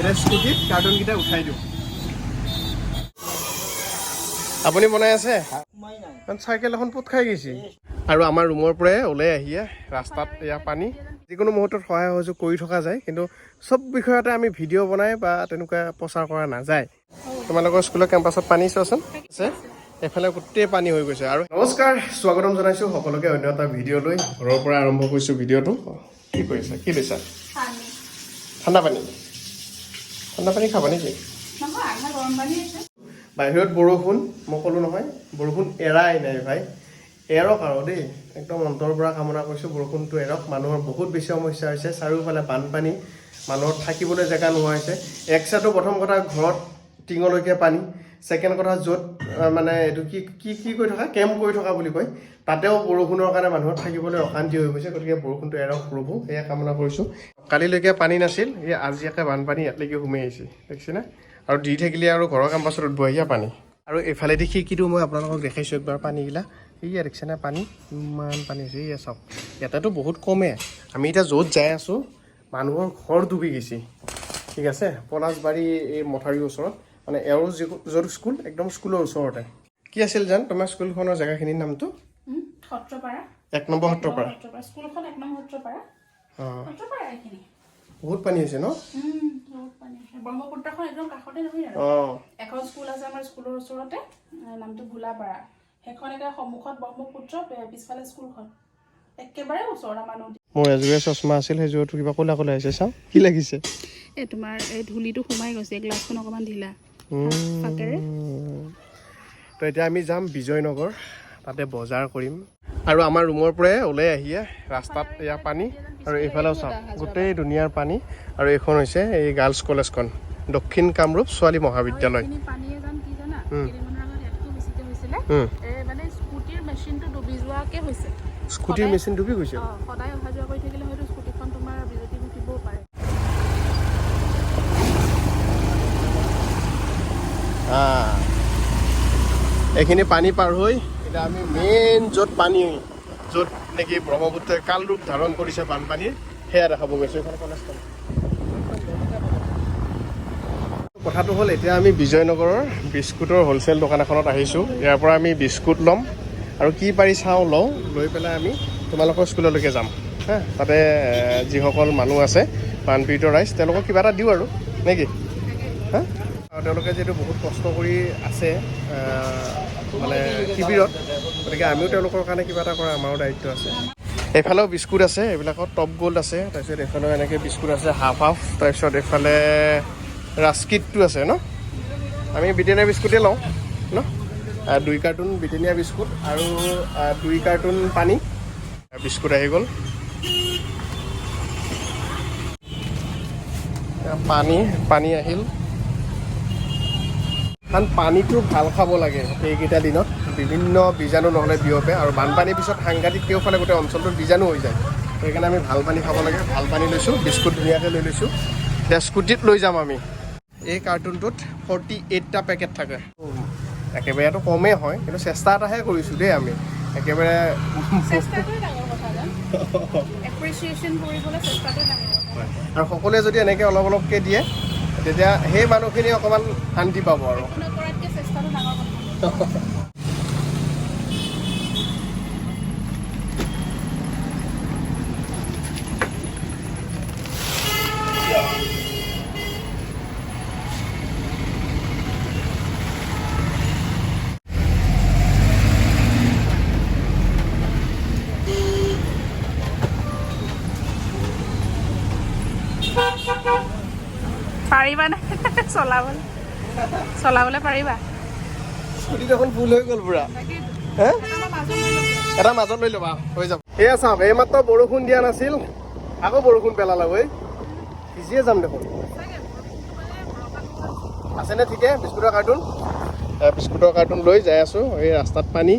এতিয়া স্কুটিত কাৰ্টুনকেইটা উঠাই দিওঁ। আপুনি বনাই আছে? কাৰণ চাইকেল এখন পোত খাই গৈছে? আৰু আমাৰ ৰুমৰ পৰাই ওলাই আহিয়ে ৰাস্তাত এয়া পানী। যিকোনো মুহূৰ্তত সহায় সহযোগ কৰি থকা যায় কিন্তু চব বিষয়তে আমি ভিডিঅ' বনাই বা তেনেকুৱা প্ৰচাৰ কৰা নাযায়। তোমালোকৰ স্কুলৰ কেম্পাছত পানী চোৱাচোন। আছে? এইফালে গোটেই পানী হৈ গৈছে। আৰু নমস্কাৰ স্বাগতম জনাইছোঁ সকলোকে অন্য এটা ভিডিঅ' লৈ ঘৰৰ পৰা আৰম্ভ কৰিছোঁ ভিডিঅ'টো। কি কৰিছা? কি লৈছা? ঠাণ্ডা পানী? ঠাণ্ডা পানী খাবা নেকি? বাহিৰত বৰষুণ মই ক'লোঁ নহয় বৰষুণ এৰাই নাই ভাই। এৰক আৰু দেই একদম অন্তৰৰ পৰা কামনা কৰিছোঁ বৰষুণটো এৰক। মানুহৰ বহুত বেছি সমস্যা হৈছে চাৰিওফালে বানপানী মানুহৰ থাকিবলৈ জেগা নোহোৱা হৈছে। এক চাইডটো প্ৰথম কথা ঘৰত টিঙলৈকে পানী। ছেকেণ্ড কথা য'ত মানে এইটো কি কি কি কৰি থকা? কেম্প কৰি থকা বুলি কয়। তাতেও বৰষুণৰ কাৰণে মানুহৰ থাকিবলৈ অশান্তি হৈ গৈছে, গতিকে বৰষুণটো এৰক প্ৰভু সেয়া কামনা কৰিছোঁ। কালিলৈকে পানী নাছিল, এই আজি বানপানী ইয়ালৈকে সোমাই আহিছে। দেখিছেনে আৰু দি থাকিলে আৰু ঘৰৰ কেম্পাছত উদ্ভহিয়া পানী। আৰু এইফালেদি খিৰিকীটো মই আপোনালোকক দেখাইছোঁ একবাৰ পানীগিলা। এইয়া দেখিছেনে পানী, ইমান পানী হৈছে। এইয়া চাওক ইয়াতেতো বহুত কমে। আমি এতিয়া য'ত যাই আছোঁ, মানুহৰ ঘৰ ডুবি গৈছে। ঠিক আছে? পলাশবাৰী এই মথাউৰিৰ ওচৰত। মানে এওঁৰ যি য'ত স্কুল একদম স্কুলৰ ওচৰতে। কি আছিল জান তোমাৰ স্কুলখনৰ জেগাখিনিৰ নামটো? এক নম্বৰ সত্ৰপাৰা। সত্ৰপাৰা। স্কুলখন এক নম্বৰ সত্ৰপাৰা। অঁ। সত্ৰপাৰা এইখিনি। বহুত পানী হৈছে ন? আছে। ব্ৰহ্মপুত্ৰখন একদম কাষতে নহয় এখন স্কুল আছে আমাৰ স্কুলৰ ওচৰতে নামটো ভোলাপাৰা সেইখন একে সন্মুখত ব্ৰহ্মপুত্ৰ পিছফালে স্কুলখন একেবাৰে ওচৰত আমাৰ নদী। মোৰ এযোৰে চশমা আছিল সেইযোৰতো কিবা ক'লা ক'লা হৈছে চাওঁ। কি লাগিছে? এই তোমাৰ এই ধূলিটো সোমাই গৈছে গ্লাছখন অকণমান ঢিলা। তো এতিয়া আমি যাম বিজয়নগৰ তাতে বজাৰ কৰিম। আৰু আমাৰ ৰুমৰ পৰাই ওলাই আহিয়ে ৰাস্তাত এয়া পানী আৰু এইফালেও চাওক গোটেই দুনিয়াৰ পানী। আৰু এইখন হৈছে এই গাৰ্লছ কলেজখন দক্ষিণ কামৰূপ ছোৱালী মহাবিদ্যালয়। এইখিনি পানীয়ে যাম কি জানা উম। কেইদিনমানৰ আগত ইয়াতকৈ বেছিকৈ হৈছিলে উম। এই মানে স্কুটিৰ মেচিনটো ডুবি যোৱাকে হৈছে স্কুটিৰ সদায়- মেচিন ডুবি গৈছে অ, সদায় অহা যোৱা কৰি থাকিলে হয়তো স্কুটিখন তোমাৰ বিজুতি ঘটিবও পাৰে আহ। এইখিনি পানী পাৰ হৈ এতিয়া আমি মেইন য'ত পানী য'ত নেকি ব্ৰহ্মপুত্ৰই কাল ৰূপ ধাৰণ কৰিছে বানপানীৰ সেয়া দেখাব গৈছোঁ। কথাটো হ'ল এতিয়া আমি বিজয়নগৰৰ বিস্কুটৰ হ'লচেল দোকান এখনত আহিছোঁ। ইয়াৰ পৰা আমি বিস্কুট ল'ম আৰু কি পাৰি চাওঁ লওঁ লৈ পেলাই আমি তোমালোকৰ স্কুললৈকে যাম। হা তাতে যিসকল মানুহ আছে বানপীড়িত ৰাইজ তেওঁলোকক কিবা এটা দিওঁ আৰু। নে কি? তেওঁলোকে যিহেতু বহুত কষ্ট কৰি আছে মানে শিবিৰত, গতিকে আমিও তেওঁলোকৰ কাৰণে কিবা এটা কৰা আমাৰো দায়িত্ব আছে। এইফালেও বিস্কুট আছে, এইবিলাকত টপ গ'ল্ড আছে, তাৰপিছত এইফালেও এনেকৈ বিস্কুট আছে, হাফ হাফ, তাৰপিছত এইফালে ৰাস্কিটটো আছে, ন? আমি ব্ৰিটেনিয়া বিস্কুটেই লওঁ, ন? দুই কাৰ্টুন ব্ৰিটেনিয়া বিস্কুট আৰু দুই কাৰ্টুন পানী। বিস্কুট আহি গ'ল। পানী পানী আহিল। কাৰণ পানীটো ভালো খাব লাগে এইকেইটা দিনত। বিভিন্ন বীজাণু নহ'লে বিয়পে আৰু বানপানীৰ পিছত সাংঘাতিক কেওফালে গোটেই অঞ্চলটোত বীজাণু হৈ যায়। সেইকাৰণে আমি ভালো পানী খাব লাগে ভালো পানী লৈছোঁ বিস্কুট ধুনীয়াকৈ লৈ লৈছোঁ। এতিয়া স্কুটিত লৈ যাম আমি। এই কাৰ্টুনটোত ফৰ্টি এইটটা পেকেট থাকে। একেবাৰেতো কমেই হয় কিন্তু চেষ্টা এটাহে কৰিছোঁ দেই আমি। একেবাৰে আৰু সকলোৱে যদি এনেকৈ অলপ অলপকৈ দিয়ে তেতিয়া সেই মানুহখিনি অকণমান শান্তি পাব আৰু একো নকৰাতকৈ চেষ্টাটো ডাঙৰ কথা পাৰিবা নে চলাবলৈ হৈ গ'ল এটা মাজত লৈ ল'বা এইমাত্ৰ বৰষুণ দিয়া নাছিল, আকৌ বৰষুণ পেলালা ঐ। ভিজিয়ে যাম দেখোন। আছেনে ঠিকে? বিস্কুটৰ কাৰ্টুন? বিস্কুটৰ কাৰ্টুন লৈ যাই আছোঁ, এই ৰাস্তাত পানী।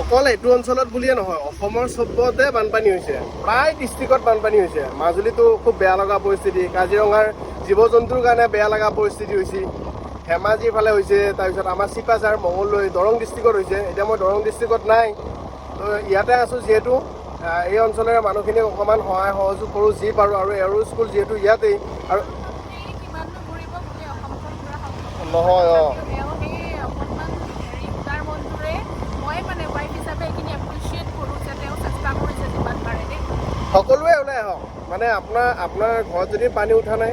অকল এইটো অঞ্চলত বুলিয়ে নহয়, অসমৰ চবতে বানপানী হৈছে। প্ৰায় ডিষ্ট্ৰিক্টত বানপানী হৈছে। মাজুলীতো খুব বেয়া লগা পৰিস্থিতি। কাজিৰঙাৰ জীৱ জন্তুৰ কাৰণে বেয়া লগা পৰিস্থিতি হৈছে। ধেমাজিৰ ফালে হৈছে তাৰপিছত আমাৰ চিপাঝাৰ মঙলদৈ দৰং ডিষ্ট্ৰিক্টত হৈছে। এতিয়া মই দৰং ডিষ্ট্ৰিক্টত নাই। তো ইয়াতে আছোঁ যিহেতু এই অঞ্চলৰে মানুহখিনিক অকণমান সহায় সহযোগ কৰোঁ যি পাৰোঁ আৰু এৰো স্কুল যিহেতু ইয়াতেই। আৰু নহয় অঁ। সকলোৱে ওলাই আহক। মানে আপোনাৰ আপোনাৰ ঘৰত যদি পানী উঠা নাই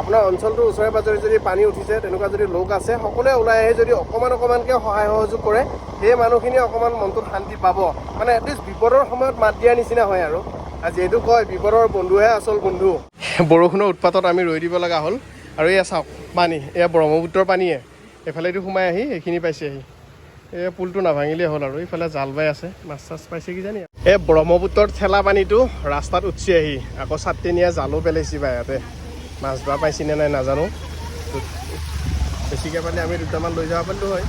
আপোনাৰ অঞ্চলটোৰ ওচৰে পাজৰে যদি পানী উঠিছে, তেনেকুৱা যদি লোক আছে, সকলোৱে ওলাই আহি যদি অকণমান অকণমানকৈ সহায় সহযোগ কৰে, সেই মানুহখিনিয়ে অকণমান মনটোত শান্তি পাব। মানে এটলিষ্ট বিপদৰ সময়ত মাত দিয়াৰ নিচিনা হয় আৰু। যিহেতু কয়, বিপদৰ বন্ধুহে আচল বন্ধু। বৰষুণৰ উৎপাতত আমি ৰৈ দিব লগা হ'ল। আৰু এয়া চাওক, পানী, এয়া ব্ৰহ্মপুত্ৰৰ পানীয়ে। এইফালেদি সোমাই আহি, এইখিনি পাইছেহি এই পুলটো নাভাঙিলেই হ'ল আৰু। ইফালে জাল বাই আছে। মাছ চাছ পাইছে কিজানি এই ব্ৰহ্মপুত্ৰৰ ঠেলা পানীটো ৰাস্তাত উঠি আহি। আকৌ চাট্টিনীয়া জালো পেলাইছি বা ইয়াতে। মাছ বা পাইছি নে নাই নাজানো। বেছিকৈ পালে আমি দুটামান লৈ যাব পাৰিলোঁ হয়।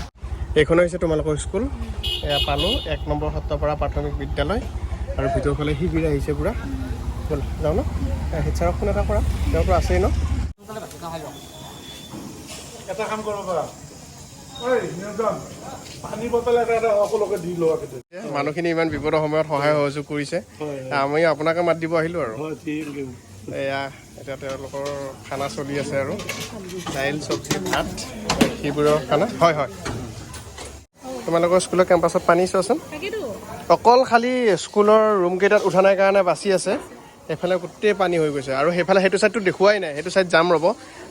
এইখন হৈছে তোমালোকৰ স্কুল। এয়া পালোঁ এক নম্বৰ সত্ৰপাৰা প্ৰাথমিক বিদ্যালয়। আৰু ভিতৰৰ ফালে শিবিৰ আহিছে পূৰা। ব'ল যাওঁ ন? হেড ছাৰক ফোন এটা কৰা। তেওঁৰ পৰা আছেই ন? এটা কাম কৰিব পাৰা। মানুহখিনি ইমান বিপদৰ সময়ত সহায় সহযোগ কৰিছে। আমি আপোনাকে মাত দিব আহিলোঁ আৰু। এয়া এতিয়া তেওঁলোকৰ খানা চলি আছে আৰু। দাইল চব্জি ভাত সেইবোৰৰ খানা। হয় হয়। তোমালোকৰ স্কুলৰ কেম্পাছত পানী চোৱাচোন। অকল খালি স্কুলৰ ৰুমকেইটাত উঠা নাই কাৰণে বাচি আছে। এইফালে গোটেই পানী হৈ গৈছে। আৰু সেইফালে সেইটো ছাইডটো দেখুৱাই নাই। সেইটো ছাইড যাম ৰ'ব।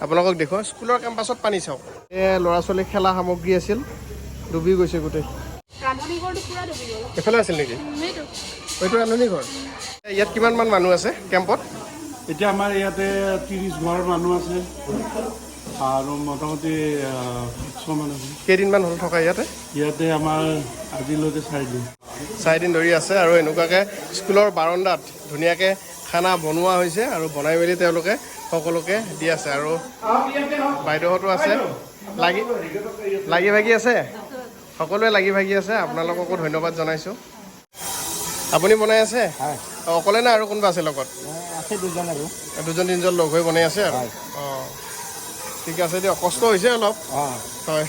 আপোনালোকক দেখুৱাওঁ স্কুলৰ কেম্পাছত পানী চাওক। এই ল'ৰা ছোৱালীৰ খেলা সামগ্ৰী আছিল। ডুবি গৈছে গোটেই। এইফালে আছিল নেকি? এইটো। ৰান্ধনী ঘৰ ইয়াত কিমানমান মানুহ আছে? কেম্পত? এতিয়া আমাৰ ইয়াতে ত্ৰিছ ঘৰ মানুহ আছে। আৰু মোটামুটি পাঁচশমান আছে। কেইদিনমান হ'ল থকা ইয়াতে? ইয়াতে আমাৰ আজিলৈকে চাৰিদিন চাৰিদিন ধৰি আছে আৰু এনেকুৱাকৈ স্কুলৰ বাৰণ্ডাত ধুনীয়াকৈ খানা বনোৱা হৈছে আৰু বনাই মেলি তেওঁলোকে সকলোকে দি আছে আৰু বাইদেউহঁতো আছে। লাগি লাগি ভাগি আছে? সকলোৱে লাগি ভাগি আছে। আপোনালোককো ধন্যবাদ জনাইছোঁ। আপুনি বনাই আছে? অকলে নে আৰু কোনোবা আছে লগত? আছে দুজন আৰু। দুজন তিনিজন লগ হৈ বনাই আছে আৰু? অঁ ঠিক আছে দিয়ক কষ্ট হৈছে অলপ। অঁ। হয়।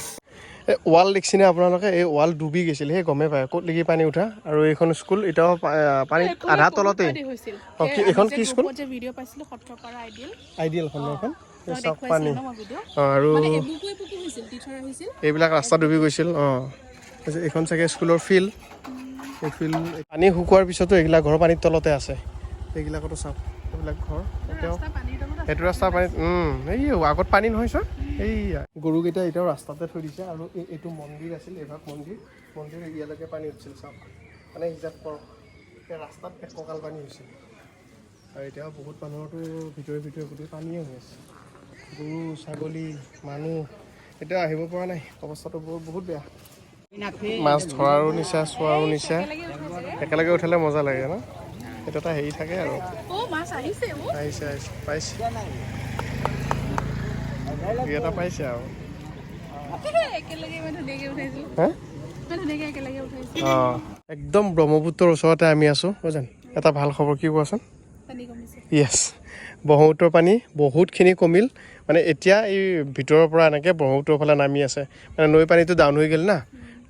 এই ৱাল দেখিছেনে আপোনালোকে? এই ৱাল ডুবি গৈছিল সেই গমেই পায়। ক'ত লাগি পানী উঠা? আৰু এইখন স্কুল এতিয়াও পা- পানীত আধা কি- এইখন কি স্কুল? যে ভিডিঅ' পাইছিলোঁ সত্ৰপাৰা আইডিয়েল। আইডিয়েলখন এইখন। চাওক পানী। অঁ আৰু এইবিলাক ৰাস্তা ডুবি গৈছিল অঁ। তাৰপিছত এইখন চাগে স্কুলৰ ফিল্ড। এই পানী শুকোৱাৰ পিছতো এইবিলাক ঘৰ পানীৰ তলতে আছে। এইবিলাকতো চাওক এইবিলাক ঘৰ এতিয়াও। সেইটো ৰাস্তা পানীত এই আগত পানী নহয় ছাৰ এইয়া গৰুকেইটা এতিয়াও ৰাস্তাতে থৈ দিছে আৰু এই এইটো মন্দিৰ আছিল এইভাগ মন্দিৰ। মন্দিৰ ইয়ালৈকে পানী উঠিছিল চাওক। মানে হিচাপ কৰক এতিয়া ৰাস্তাত এককাল পানী হৈছিল। আৰু এতিয়াও বহুত মানুহৰতো ভিতৰে ভিতৰে গোটেই পানীয়ে হৈ আছে। গৰু ছাগলী মানুহ এতিয়া আহিব পৰা নাই। অৱস্থাটো বহুত বহুত বেয়া। মাছ ধৰাৰো নিচা চোৱাৰো নিচা। একেলগে উঠালে মজা লাগে ন? সেইটো এটা হেৰি থাকে আৰু। আহিছে আহিছে পাইছে। এটা পাইছে আৰু। একদম ব্ৰহ্মপুত্ৰৰ ওচৰতে আমি আছোঁ বুজান এটা ভাল খবৰ কি কোৱাচোন? য়েছ ব্ৰহ্মপুত্ৰৰ পানী বহুতখিনি কমিল। মানে এতিয়া এই ভিতৰৰ পৰা এনেকৈ ব্ৰহ্মপুত্ৰৰ ফালে নামি আছে। মানে নৈ পানীটো ডাউন হৈ গ'ল না?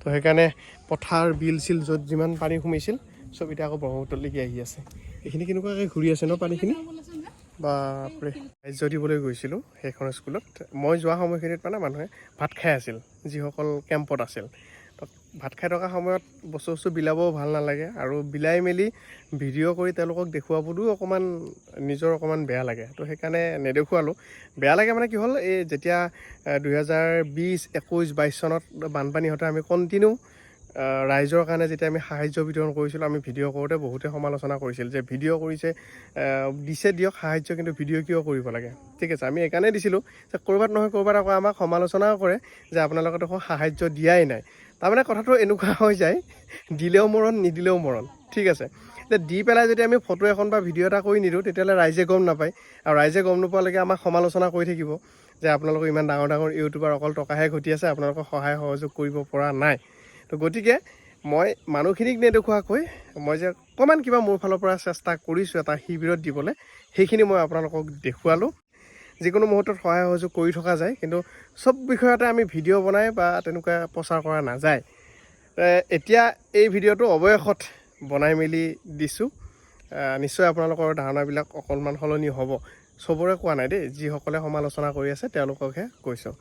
তো সেইকাৰণে পথাৰ বিল চিল য'ত যিমান পানী সোমাইছিল চব এতিয়া আকৌ ব্ৰহ্মপুত্ৰলৈকে আহি আছে। এইখিনি কেনেকুৱাকৈ ঘূৰি আছে ন পানীখিনি? বাপৰে। ৰাজ্য দিবলৈ গৈছিলোঁ সেইখন স্কুলত। মই যোৱা সময়খিনিত মানে মানুহে ভাত খাই আছিল যিসকল কেম্পত আছিল। ভাত খাই থকা সময়ত বস্তু বস্তু বিলাবও ভাল নালাগে আৰু বিলাই মেলি ভিডিঅ' কৰি তেওঁলোকক দেখুৱাবলৈও অকণমান নিজৰ অকণমান বেয়া লাগে। তো সেইকাৰণে নেদেখুৱালোঁ। বেয়া লাগে মানে কি হ'ল এই যেতিয়া দুহেজাৰ বিছ একৈছ বাইছ চনত বানপানী হওঁতে আমি কণ্টিনিউ ৰাইজৰ কাৰণে যেতিয়া আমি সাহাৰ্য বিতৰণ কৰিছিলোঁ আমি ভিডিঅ' কৰোঁতে বহুতে সমালোচনা কৰিছিল যে ভিডিঅ' কৰিছে দিছে দিয়ক সাহাৰ্য কিন্তু ভিডিঅ' কিয় কৰিব লাগে? ঠিক আছে আমি এইকাৰণে দিছিলোঁ যে ক'ৰবাত নহয় ক'ৰবাত আকৌ আমাক সমালোচনাও কৰে যে আপোনালোকে দেখোন সাহাৰ্য দিয়াই নাই। তাৰমানে কথাটো এনেকুৱা হৈ যায় দিলেও মৰণ নিদিলেও মৰণ। ঠিক আছে। এতিয়া দি পেলাই যদি আমি ফটো এখন বা ভিডিঅ' এটা কৰি নিদিওঁ তেতিয়াহ'লে ৰাইজে গম নাপায়। আৰু ৰাইজে গম নোপোৱালৈকে আমাক সমালোচনা কৰি থাকিব যে আপোনালোকৰ ইমান ডাঙৰ ডাঙৰ ইউটিউবাৰ অকল টকাহে ঘটি আছে আপোনালোকক সহায় সহযোগ কৰিব পৰা নাই। তো গতিকে মই মানুহখিনিক নেদেখুৱাকৈ মই যে অকণমান কিবা মোৰ ফালৰ পৰা চেষ্টা কৰিছোঁ এটা শিবিৰত দিবলৈ সেইখিনি মই আপোনালোকক দেখুৱালোঁ। যিকোনো মুহূৰ্তত সহায় সহযোগ কৰি থকা যায় কিন্তু চব বিষয়তে আমি ভিডিঅ' বনাই বা তেনেকুৱা প্ৰচাৰ কৰা নাযায়। এতিয়া এই ভিডিঅ'টো অৱশেষত বনাই মেলি দিছোঁ। নিশ্চয় আপোনালোকৰ ধাৰণাবিলাক অকণমান সলনি হ'ব। চবৰে কোৱা নাই দেই যিসকলে সমালোচনা কৰি আছে তেওঁলোককহে কৈছোঁ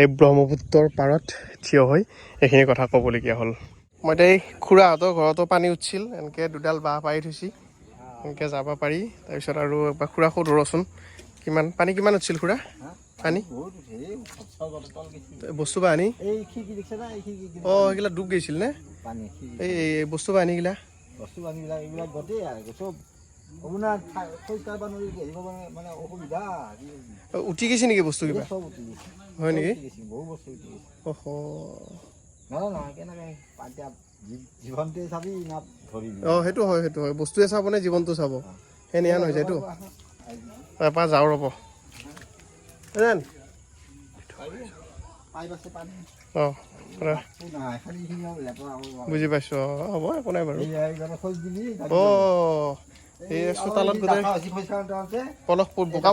এই ব্ৰহ্মপুত্ৰৰ পাৰত থিয় হৈ এইখিনি কথা ক'বলগীয়া হ'ল। মই এতিয়া এই খুৰাহঁতৰ ঘৰতো পানী উঠিছিল এনেকৈ দুডাল বাঁহ পাৰি থৈছি এনেকৈ যাব পাৰি। তাৰপিছত আৰু এবাৰ খুৰা সুধো ৰচোন। কিমান পানী কিমান উঠিছিল খুৰা পানী? বস্তু বা আনি? এই খিৰিকী দেখিছে না এই খিৰিকী অঁ সেইগিলা ডুব গৈছিল নে? পানী এই বস্তু বা আনিগিলা? বস্তু বাহিনীবিলাক এইবিলাক গোটেই চব। মানে মানে উঠি গৈছে নেকি বস্তু কিবা? হয় নেকি? অঁ সেইটো হয় সেইটো হয়। বস্তুৱে চাব নে জীৱনটো চাব? সেই নিয়ান হৈ যায়তো তাৰপৰা যাওঁ ৰ'ব। যেন অঁ বুজি পাইছোঁ অঁ হ'ব একো নাই বাৰু। অঁ এই চোতালত গোটেই পলস বোকা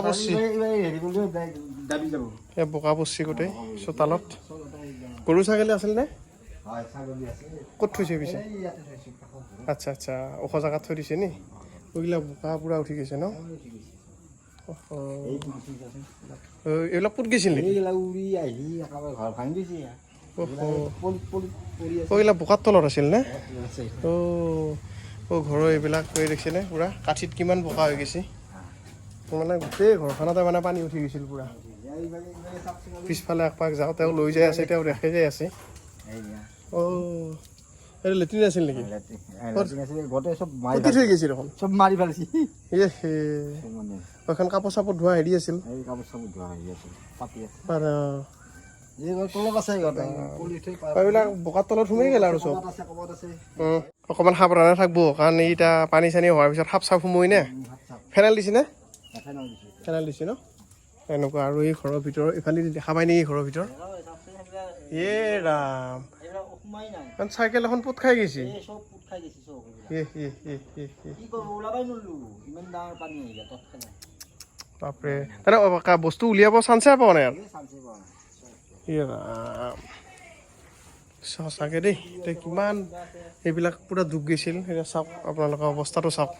যাব এই বোকা পৰছি গোটেই চোতালত গৰু ছাগলী আছিল নে? হয় ছাগলী আছে ক'ত থৈছে পিছে। আচ্ছা আচ্ছা ওখ জেগাত থৈ দিছে নি? ওইগিলা বোকা পূৰা উঠি গৈছে ন অহ, এইটো গুচি যাচোন। অ, এইবিলাক পুত গৈছিল নেকি? এইবিলাক বোকাৰ তলত আছিল নে। অ' অ' ঘৰৰ এইবিলাক কৰি দেখিছেনে? পূৰা কাঠিত কিমান বোকা হৈ গৈছে। মানে গোটেই ঘৰখনতে মানে পানী উঠি গৈছিল পূৰা। পিছফালে একপাক যাওঁ তেওঁ লৈ যাই আছে তেওঁ দেখাই যাই আছে। অ' এইটো লেট্ৰিন আছিল নেকি? এ, লেট্ৰিন আছে, গোটেই চব মাৰি পুতি থৈ পেলাইছে। গৈছে দেখোন চব মাৰি পেলাইছে ইয়ে হে। এখন ধোৱা হেৰি আছিল এই কাপোৰ চাপোৰ ধোৱা হেৰি আছে। পাতি আছে আছে আছে। আছে অকণমান সাৱধানে থাকব কাৰণ এতিয়া পানী চানী হোৱাৰ পিছত সাপ চাপ সোমোই নে? উম, ফেনাইল দিছে নে? এখানে ফেনাইল দিছে ন? এনেকুৱা আৰু এই ঘৰৰ ভিতৰত ইফালে দেখা পাই নেকি ঘৰৰ ভিতৰত নাই। কাৰণ চাইকেল এখন পোত খাই গৈছে। বাপৰে কা- বস্তু উলিয়াব চান্সে পোৱা নাই ইয়ে ৰাম সঁচাকে দেই এতিয়া কিমান এইবিলাক পূৰা ডুব গৈছিল। এতিয়া চাওক আপোনালোকৰ অৱস্থাটো চাওক।